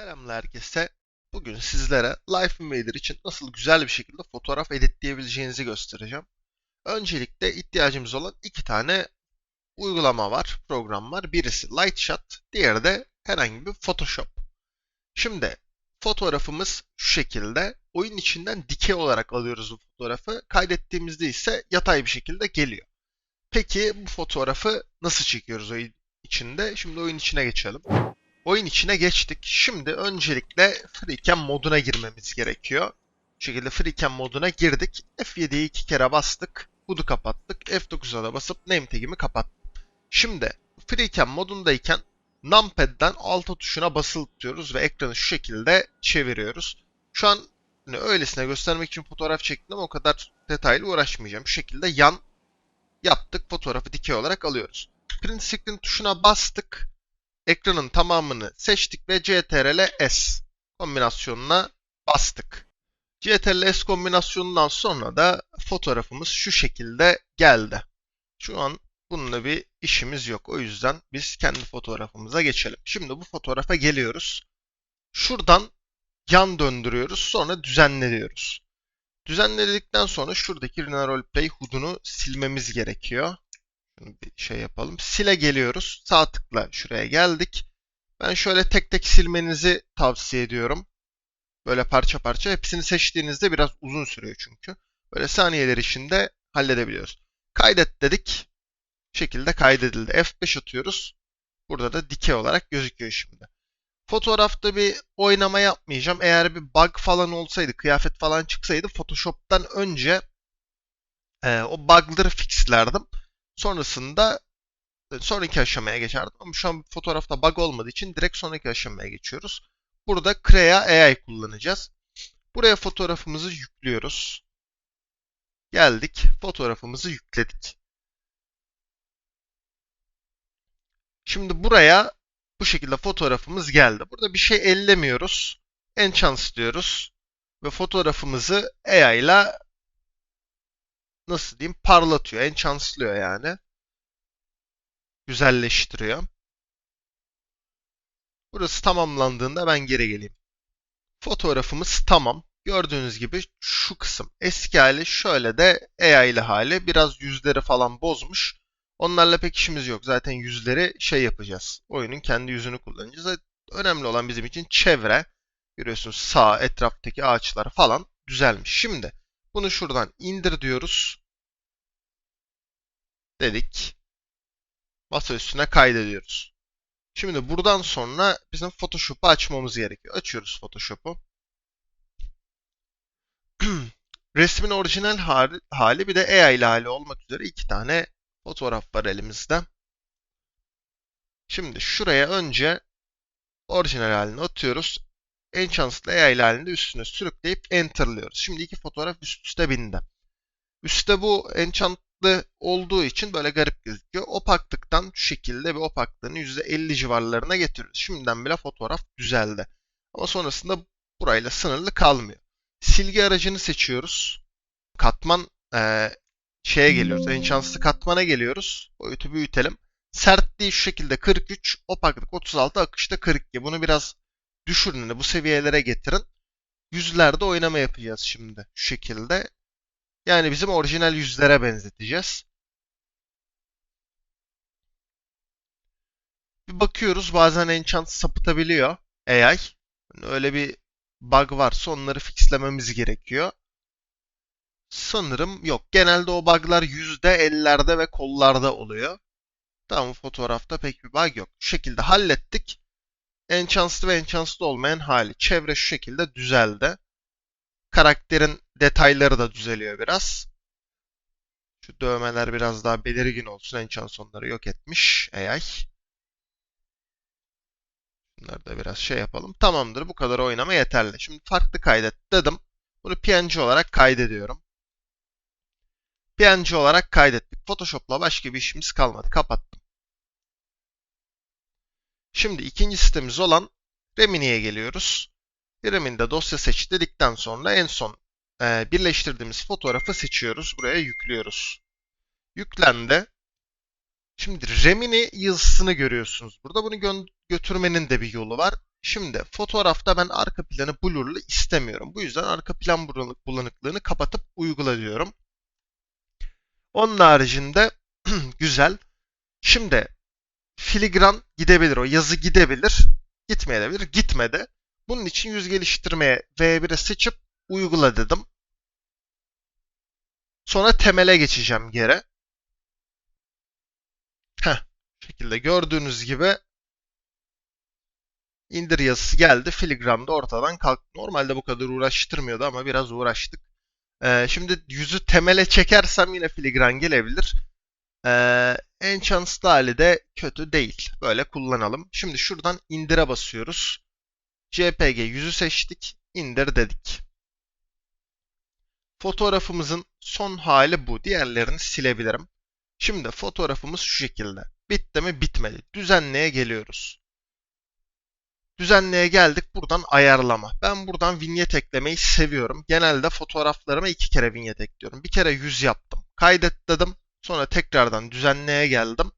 Selamlar herkese. Bugün sizlere Life Invader için nasıl güzel bir şekilde fotoğraf editleyebileceğinizi göstereceğim. Öncelikle ihtiyacımız olan iki tane uygulama var, program var. Birisi Lightshot, diğeri de herhangi bir Photoshop. Şimdi fotoğrafımız şu şekilde. Oyun içinden dikey olarak alıyoruz bu fotoğrafı. Kaydettiğimizde ise yatay bir şekilde geliyor. Peki bu fotoğrafı nasıl çekiyoruz oyun içinde? Şimdi oyun içine geçelim. Oyun içine geçtik. Şimdi öncelikle FreeCam moduna girmemiz gerekiyor. Bu şekilde FreeCam moduna girdik. F7'yi iki kere bastık. HUD'u kapattık. F9'a da basıp name tag'imi kapattım. Şimdi FreeCam modundayken numpad'den alt tuşuna basılı ve ekranı şu şekilde çeviriyoruz. Şu an hani öylesine göstermek için fotoğraf çektim ama o kadar detaylı uğraşmayacağım. Şu şekilde yan yaptık. Fotoğrafı dikey olarak alıyoruz. Print screen tuşuna bastık ekranın tamamını seçtik ve CTRL S kombinasyonuna bastık. CTRL S kombinasyonundan sonra da fotoğrafımız şu şekilde geldi. Şu an bununla bir işimiz yok. O yüzden biz kendi fotoğrafımıza geçelim. Şimdi bu fotoğrafa geliyoruz. Şuradan yan döndürüyoruz. Sonra düzenliyoruz. Düzenledikten sonra şuradaki Rena Roleplay HUD'unu silmemiz gerekiyor. Şunu bir şey yapalım. Sile geliyoruz. Sağ tıkla şuraya geldik. Ben şöyle tek tek silmenizi tavsiye ediyorum. Böyle parça parça. Hepsini seçtiğinizde biraz uzun sürüyor çünkü. Böyle saniyeler içinde halledebiliyoruz. Kaydet dedik. Şekilde kaydedildi. F5 atıyoruz. Burada da dikey olarak gözüküyor şimdi. Fotoğrafta bir oynama yapmayacağım. Eğer bir bug falan olsaydı, kıyafet falan çıksaydı Photoshop'tan önce e, o bug'ları fixlerdim. Sonrasında e, sonraki aşamaya geçerdim. Ama şu an fotoğrafta bug olmadığı için direkt sonraki aşamaya geçiyoruz. Burada Crea AI kullanacağız. Buraya fotoğrafımızı yüklüyoruz. Geldik. Fotoğrafımızı yükledik. Şimdi buraya bu şekilde fotoğrafımız geldi. Burada bir şey ellemiyoruz. Enchance diyoruz. Ve fotoğrafımızı AI ile nasıl diyeyim parlatıyor, enchanceliyor yani. Güzelleştiriyor. Burası tamamlandığında ben geri geleyim. Fotoğrafımız tamam. Gördüğünüz gibi şu kısım eski hali şöyle de AI ile hali biraz yüzleri falan bozmuş. Onlarla pek işimiz yok. Zaten yüzleri şey yapacağız. Oyunun kendi yüzünü kullanacağız. Önemli olan bizim için çevre. Görüyorsunuz sağ etraftaki ağaçlar falan düzelmiş. Şimdi bunu şuradan indir diyoruz dedik. Masa üstüne kaydediyoruz. Şimdi buradan sonra bizim Photoshop'u açmamız gerekiyor. Açıyoruz Photoshop'u. Resmin orijinal hali, bir de AI ile hali olmak üzere iki tane fotoğraf var elimizde. Şimdi şuraya önce orijinal halini atıyoruz. Enchanced'lı AI ile halini üstüne sürükleyip enter'lıyoruz. Şimdi iki fotoğraf üst üste bindi. Üste bu enchant opaklı olduğu için böyle garip gözüküyor. Opaklıktan şu şekilde bir opaklığını %50 civarlarına getiriyoruz. Şimdiden bile fotoğraf düzeldi. Ama sonrasında burayla sınırlı kalmıyor. Silgi aracını seçiyoruz. Katman e, şeye geliyoruz. En şanslı katmana geliyoruz. Boyutu büyütelim. Sertliği şu şekilde 43, opaklık 36, akışta 42. Bunu biraz düşürün, bu seviyelere getirin. Yüzlerde oynama yapacağız şimdi şu şekilde. Yani bizim orijinal yüzlere benzeteceğiz. Bir bakıyoruz bazen enchant sapıtabiliyor AI. Öyle bir bug varsa onları fixlememiz gerekiyor. Sanırım yok. Genelde o buglar yüzde ellerde ve kollarda oluyor. Tamam fotoğrafta pek bir bug yok. Şu şekilde hallettik. Enchanced ve enchanced olmayan hali. Çevre şu şekilde düzeldi. Karakterin detayları da düzeliyor biraz. Şu dövmeler biraz daha belirgin olsun. Enchant onları yok etmiş AI. Bunları da biraz şey yapalım. Tamamdır. Bu kadar oynama yeterli. Şimdi farklı kaydet dedim. Bunu PNG olarak kaydediyorum. PNG olarak kaydettik. Photoshop'la başka bir işimiz kalmadı. Kapattım. Şimdi ikinci sitemiz olan Remini'ye geliyoruz. Remini'de dosya seç dedikten sonra en son e, birleştirdiğimiz fotoğrafı seçiyoruz. Buraya yüklüyoruz. Yüklendi. Şimdi Remini yazısını görüyorsunuz. Burada bunu gö götürmenin de bir yolu var. Şimdi fotoğrafta ben arka planı blurlu istemiyorum. Bu yüzden arka plan bulanık- bulanıklığını kapatıp uygula diyorum. Onun haricinde güzel. Şimdi filigran gidebilir. O yazı gidebilir. Gitmeyebilir. Gitmedi. Bunun için yüz geliştirmeye V1'e seçip uygula dedim. Sonra temele geçeceğim geri. Heh. Şekilde gördüğünüz gibi indir yazısı geldi. Filigran da ortadan kalktı. Normalde bu kadar uğraştırmıyordu ama biraz uğraştık. Ee, şimdi yüzü temele çekersem yine filigran gelebilir. Ee, en şanslı hali de kötü değil. Böyle kullanalım. Şimdi şuradan indire basıyoruz. JPG yüzü seçtik. İndir dedik. Fotoğrafımızın son hali bu. Diğerlerini silebilirim. Şimdi fotoğrafımız şu şekilde. Bitti mi? Bitmedi. Düzenleye geliyoruz. Düzenleye geldik. Buradan ayarlama. Ben buradan vinyet eklemeyi seviyorum. Genelde fotoğraflarıma iki kere vinyet ekliyorum. Bir kere yüz yaptım. Kaydet dedim. Sonra tekrardan düzenleye geldim.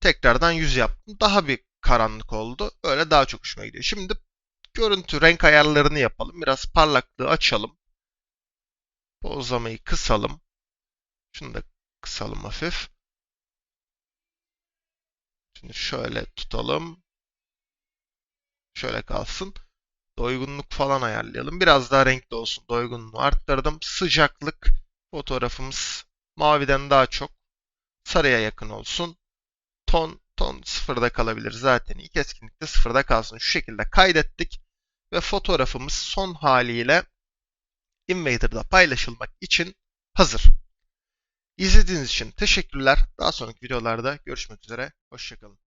Tekrardan yüz yaptım. Daha bir karanlık oldu. Öyle daha çok hoşuma gidiyor. Şimdi görüntü renk ayarlarını yapalım. Biraz parlaklığı açalım. Bozlamayı kısalım. Şunu da kısalım hafif. Şimdi şöyle tutalım. Şöyle kalsın. Doygunluk falan ayarlayalım. Biraz daha renkli olsun. Doygunluğu arttırdım. Sıcaklık fotoğrafımız maviden daha çok sarıya yakın olsun. Ton ton sıfırda kalabilir zaten. İlk etkinlikte sıfırda kalsın. Şu şekilde kaydettik ve fotoğrafımız son haliyle Invader'da paylaşılmak için hazır. İzlediğiniz için teşekkürler. Daha sonraki videolarda görüşmek üzere. Hoşçakalın.